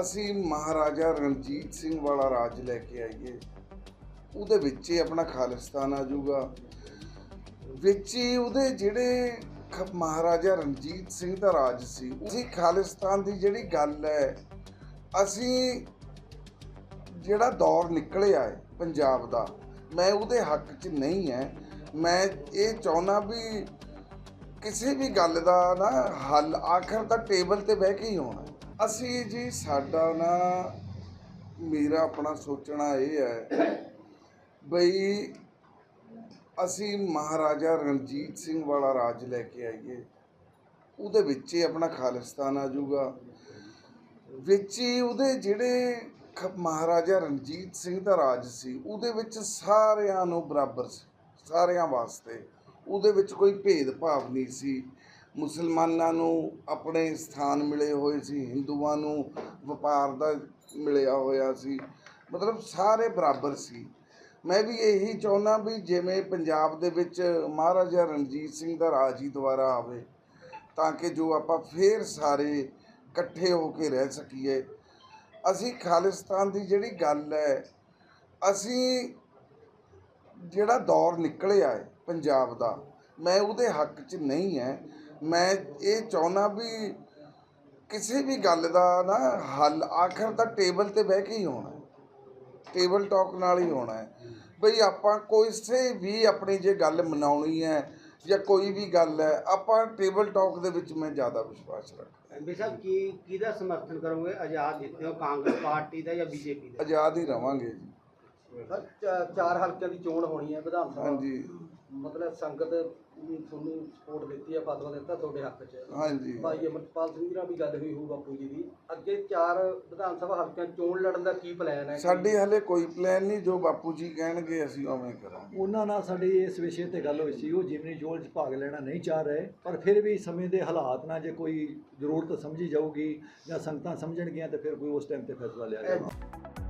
ਅਸੀਂ ਮਹਾਰਾਜਾ ਰਣਜੀਤ ਸਿੰਘ ਵਾਲਾ ਰਾਜ ਲੈ ਕੇ ਆਈਏ। ਉਹਦੇ ਵਿੱਚ ਹੀ ਆਪਣਾ ਖਾਲਿਸਤਾਨ ਆ ਜਾਊਗਾ। ਵਿੱਚ ਹੀ ਉਹਦੇ ਜਿਹੜੇ ਖ- ਮਹਾਰਾਜਾ ਰਣਜੀਤ ਸਿੰਘ ਦਾ ਰਾਜ ਸੀ ਅਸੀਂ ਖਾਲਿਸਤਾਨ ਦੀ ਜਿਹੜੀ ਗੱਲ ਹੈ, ਅਸੀਂ ਜਿਹੜਾ ਦੌਰ ਨਿਕਲਿਆ ਹੈ ਪੰਜਾਬ ਦਾ, ਮੈਂ ਉਹਦੇ ਹੱਕ 'ਚ ਨਹੀਂ ਹੈ। ਮੈਂ ਇਹ ਚਾਹੁੰਦਾ ਵੀ ਕਿਸੇ ਵੀ ਗੱਲ ਦਾ ਨਾ ਹੱਲ ਆਖਰ ਤਾਂ ਟੇਬਲ ਤੇ ਬਹਿ ਕੇ ਹੀ ਹੋਣਾ। ਅਸੀਂ ਜੀ, ਸਾਡਾ ਨਾ ਮੇਰਾ ਆਪਣਾ ਸੋਚਣਾ ਇਹ ਹੈ ਬਈ ਅਸੀਂ ਮਹਾਰਾਜਾ ਰਣਜੀਤ ਸਿੰਘ ਵਾਲਾ ਰਾਜ ਲੈ ਕੇ ਆਈਏ। ਉਹਦੇ ਵਿੱਚ ਹੀ ਆਪਣਾ ਖਾਲਿਸਤਾਨ ਆ ਜਾਊਗਾ। ਵਿੱਚ ਹੀ ਉਹਦੇ ਜਿਹੜੇ ਖ- ਮਹਾਰਾਜਾ ਰਣਜੀਤ ਸਿੰਘ ਦਾ ਰਾਜ ਸੀ, ਉਹਦੇ ਵਿੱਚ ਸਾਰਿਆਂ ਨੂੰ ਬਰਾਬਰ ਸੀ, ਸਾਰਿਆਂ ਵਾਸਤੇ। ਉਹਦੇ ਵਿੱਚ ਕੋਈ ਭੇਦਭਾਵ ਨਹੀਂ ਸੀ। ਮੁਸਲਮਾਨਾਂ ਨੂੰ ਆਪਣੇ ਸਥਾਨ ਮਿਲੇ ਹੋਏ ਸੀ, ਹਿੰਦੂਆਂ ਨੂੰ ਵਪਾਰ ਦਾ ਮਿਲਿਆ ਹੋਇਆ ਸੀ। ਮਤਲਬ ਸਾਰੇ ਬਰਾਬਰ ਸੀ। ਮੈਂ ਵੀ ਇਹੀ ਚਾਹੁੰਦਾ ਵੀ ਜਿਵੇਂ ਪੰਜਾਬ ਦੇ ਵਿੱਚ ਮਹਾਰਾਜਾ ਰਣਜੀਤ ਸਿੰਘ ਦਾ ਰਾਜ ਹੀ ਦੁਬਾਰਾ ਆਵੇ, ਤਾਂ ਕਿ ਜੋ ਆਪਾਂ ਫੇਰ ਸਾਰੇ ਇਕੱਠੇ ਹੋ ਕੇ ਰਹਿ ਸਕੀਏ। ਅਸੀਂ ਖਾਲਿਸਤਾਨ ਦੀ ਜਿਹੜੀ ਗੱਲ ਹੈ, ਅਸੀਂ ਜਿਹੜਾ ਦੌਰ ਨਿਕਲਿਆ ਹੈ ਪੰਜਾਬ ਦਾ, ਮੈਂ ਉਹਦੇ ਹੱਕ 'ਚ ਨਹੀਂ ਹੈ। ਮੈਂ ਇਹ ਚਾਹੁੰਦਾ ਵੀ ਕਿਸੇ ਵੀ ਗੱਲ ਦਾ ਨਾ ਹੱਲ ਆਖਰ ਤਾਂ ਟੇਬਲ ਤੇ ਬਹਿ ਕੇ ਹੀ ਹੋਣਾ ਹੈ। ਟੇਬਲ ਟਾਕ ਨਾਲ ਹੀ ਹੋਣਾ ਹੈ। ਬਈ ਆਪਾਂ ਕੋਈ ਵੀ ਆਪਣੀ ਜੇ ਗੱਲ ਮਨਾਉਣੀ ਹੈ ਜਾਂ ਕੋਈ ਵੀ ਗੱਲ ਹੈ ਆਪਾਂ ਟੇਬਲ ਟਾਕ ਦੇ ਵਿੱਚ ਮੈਂ ਜ਼ਿਆਦਾ ਵਿਸ਼ਵਾਸ ਰੱਖਦਾ। ਐਮਪੀ ਸਾਹਿਬ ਕੀ ਕਿਹਦਾ ਸਮਰਥਨ ਕਰੋਗੇ? ਆਜ਼ਾਦ ਜਿੱਤੇ ਹੋ ਕਾਂਗਰਸ ਪਾਰਟੀ ਦਾ ਜਾਂ ਬੀਜੇਪੀ ਦਾ? ਆਜ਼ਾਦ ਹੀ ਰਵਾਂਗੇ ਜੀ। ਸਰ ਚਾਰ ਹਲਕਿਆਂ ਦੀ ਚੋਣ ਹੋਣੀ ਹੈ ਵਿਧਾਨ ਸਭਾ। ਹਾਂਜੀ। ਮਤਲਬ ਸੰਗਤ ਤੁਹਾਨੂੰ ਸਪੋਰਟ ਦਿੱਤੀ ਹੈ ਫਤਵਾ ਦਿੱਤਾ ਤੁਹਾਡੇ ਹੱਕ 'ਚ। ਹਾਂਜੀ। ਭਾਈ ਅਮਰਪਾਲ ਸਿੰਘ ਜੀ ਨਾਲ ਵੀ ਗੱਲ ਹੋਈ ਹੋਊ ਬਾਪੂ ਜੀ ਦੀ। ਅੱਗੇ ਚਾਰ ਵਿਧਾਨ ਸਭਾ ਹਲਕਿਆਂ 'ਚ ਚੋਣ ਲੜਨ ਦਾ ਕੀ ਪਲਾਨ ਹੈ? ਸਾਡੀ ਹਲੇ ਕੋਈ ਪਲਾਨ ਨਹੀਂ ਜੋ ਬਾਪੂ ਜੀ ਕਹਿਣਗੇ ਅਸੀਂ ਉਵੇਂ ਕਰਾਂਗੇ। ਉਹਨਾਂ ਨਾਲ ਸਾਡੀ ਇਸ ਵਿਸ਼ੇ ਤੇ ਗੱਲ ਹੋਈ ਸੀ ਉਹ ਜਿਮਨੀ ਜੋਲ 'ਚ ਭਾਗ ਲੈਣਾ ਨਹੀਂ ਚਾਹ ਰਹੇ ਪਰ ਫਿਰ ਵੀ ਸਮੇਂ ਦੇ ਹਾਲਾਤ ਨਾਲ ਜੇ ਕੋਈ ਜ਼ਰੂਰਤ ਸਮਝੀ ਜਾਊਗੀ ਜਾਂ ਸੰਗਤਾਂ ਸਮਝਣਗੀਆਂ ਤੇ ਫਿਰ ਕੋਈ ਉਸ ਟਾਈਮ ਤੇ ਫੈਸਲਾ ਲਿਆ ਜਾਊਗਾ।